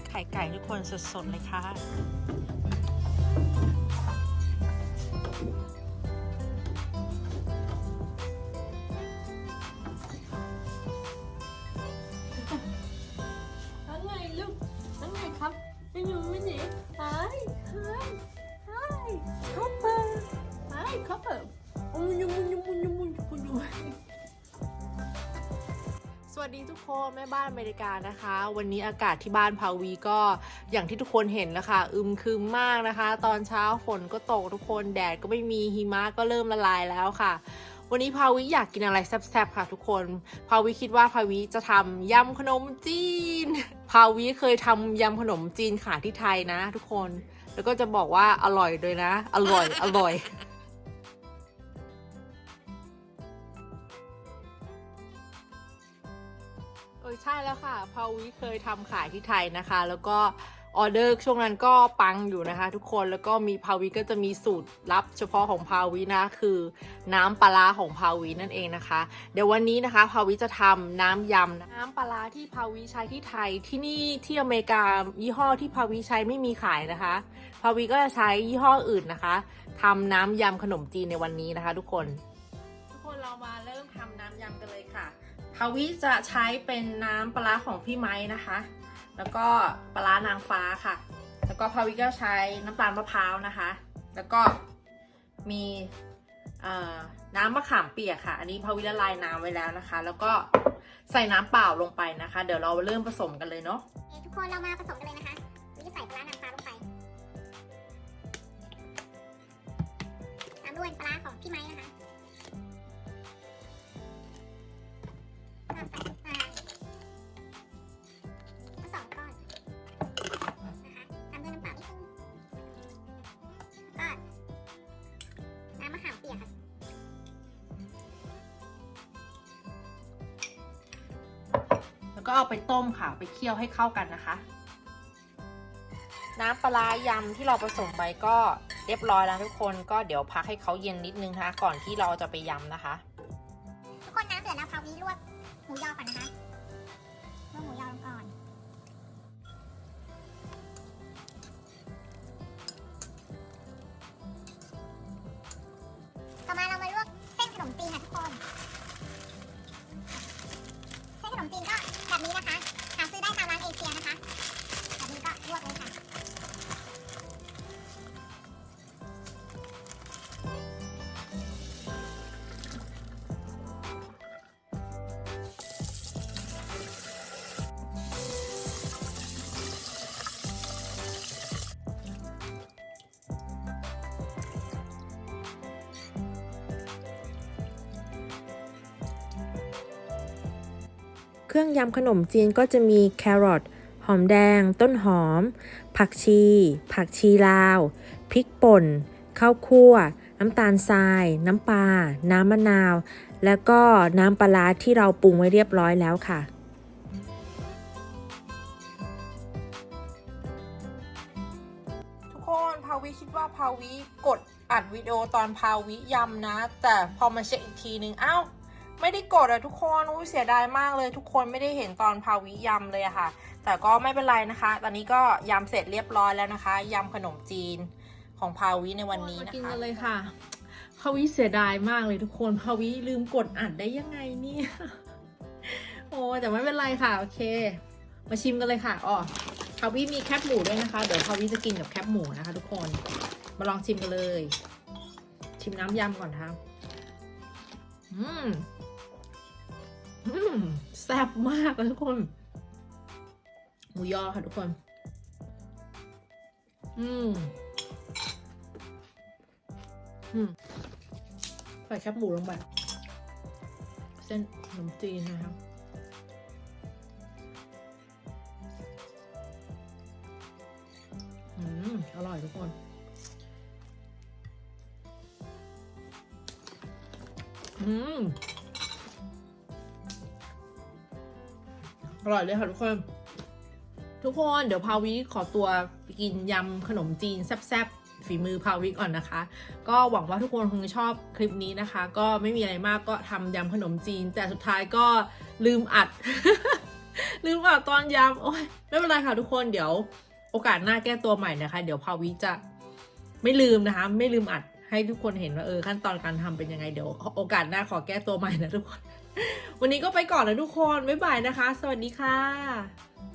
ได้ไข่ไก่ทุกคนสดๆเลยค่ะนั่นไงลูกนั่นไงครับไม่อยู่ไม่หนีไอ้ไอ้ไอ้คอปเปอร์ไอ้คอปเปอร์มุนยุมุนยุมุนยุมุนยุมุ วัสดีทุกคนแม่บ้านอเมริกานะคะ วันนี้อากาศที่บ้านพาวีก็อย่างที่ทุกคนเห็นแล้วค่ะอึมครึมมากนะคะ ตอนเช้าฝนก็ตกทุกคนแดดก็ไม่มีหิมะก็เริ่มละลายแล้วค่ะ วันนี้พาวิอยากกินอะไรแซ่บๆค่ะทุกคน พาวิคิดว่าพาวิจะทำยำขนมจีน พาวิเคยทำยำขนมจีนขายที่ไทยนะ ทุกคน แล้วก็จะบอกว่าอร่อยด้วยนะ อร่อยอร่อย เออใช่แล้วค่ะพาวิเคยทำขายที่ไทยนะคะ แล้วก็ออเดอร์ช่วงนั้นก็ปังอยู่นะคะ ทุกคนแล้วก็มีพาวิก็จะมีสูตรลับเฉพาะของพาวินะคือ น้ำปลาของพาวินั่นเองนะคะ เดี๋ยววันนี้นะคะพาวิจะทำน้ำยำน้ำปลาที่พาวิใช้ที่ไทยที่นี่ที่อเมริกายี่ห้อที่พาวิใช้ไม่มีขายนะคะพาวิก็จะใช้ยี่ห้ออื่นนะคะทำน้ำยำขนมจีนในวันนี้นะคะ ทุกคน ทุกคนเรามาเริ่มทำน้ำยำกันเลยค่ะ พาวิจะใช้เป็นน้ำปลาของพี่ไม้นะคะ แล้วก็ปลานางฟ้าค่ะ แล้วก็พาวิก็ใช้น้ำตาลมะพร้าวนะคะ แล้วก็มีน้ำมะขามเปียกค่ะ อันนี้พาวิละลายน้ำไว้แล้วนะคะ แล้วก็ใส่น้ำเปล่าลงไปนะคะ เดี๋ยวเราเริ่มผสมกันเลยเนาะทุกคนเรามาผสมกันเลยนะคะวิจะใส่ปลาร้าน้าลงไปตามด้วยปลาของพี่ไม้นะคะ ก็เอาไปต้มค่ะ ไปเคี่ยวให้เข้ากันนะคะ น้ำปลาร้ายำที่เราผสมไปก็เรียบร้อยแล้วทุกคนก็เดี๋ยวพักให้เขาเย็นนิดนึงนะคะก่อนที่เราจะไปยำนะคะ ทุกคนน้ำเดือดแล้วคราวนี้ลวกหมูยอก่อนนะคะลวกหมูยอลงก่อน เครื่องยำขนมจีนก็จะมีแครอทหอมแดง ต้นหอม ผักชี ผักชีลาว พริกป่น ข้าวคั่ว น้ำตาลทราย น้ำปลา น้ำมะนาว แล้วก็น้ำปลาร้าที่เราปรุงไว้เรียบร้อยแล้วค่ะทุกคนพาวิคิดว่าพาวิกดอัดวิดีโอตอนพาวิยำนะ แต่พอมาเช็คอีกทีนึงอ้าว ไม่ได้กดอะทุกคนอุ้ยเสียดายมากเลย ทุกคนไม่ได้เห็นตอนพาวิยำเลยอะค่ะ แต่ก็ไม่เป็นไรนะคะ ตอนนี้ก็ยำเสร็จเรียบร้อยแล้วนะคะยำขนมจีนของพาวิในวันนี้นะมากินกันเลยค่ะพาวิเสียดายมากเลยทุกคนพาวิลืมกดอัดได้ยังไงเนี่ยโอ้แต่ไม่เป็นไรค่ะโอเค มาชิมกันเลยค่ะอ๋อพาวิมีแคบหมูด้วยนะคะ เดี๋ยวพาวิจะกินกับแคบหมูนะคะ ทุกคนมาลองชิมกันเลย ชิมน้ำยำก่อนครับอืม แซ่บมากเลยทุกคน หมูยอค่ะทุกคน อืม อืม ใส่แคบหมูลงไป เส้นขนมจีนนะครับอืม อร่อยทุกคนอืม ร่อยเลยค่ะทุกคน ทุกคนเดี๋ยวพาวิขอตัวไปกินยำขนมจีนแซ่บๆฝีมือพาวิก่อนนะคะ ก็หวังว่าทุกคนคงชอบคลิปนี้นะคะ ก็ไม่มีอะไรมากก็ทำยำขนมจีน แต่สุดท้ายก็ลืมอัด ลืมอะตอนยำโอ้ยไม่เป็นไรค่ะทุกคนเดี๋ยวโอกาสหน้าแก้ตัวใหม่นะคะ เดี๋ยวพาวิจะไม่ลืมนะคะ ไม่ลืมอัด ให้ทุกคนเห็นว่าเออขั้นตอนการทำเป็นยังไงเดี๋ยวโอกาสหน้าขอแก้ตัวใหม่นะทุกคน วันนี้ก็ไปก่อนนะทุกคน บ๊ายบายนะคะ สวัสดีค่ะ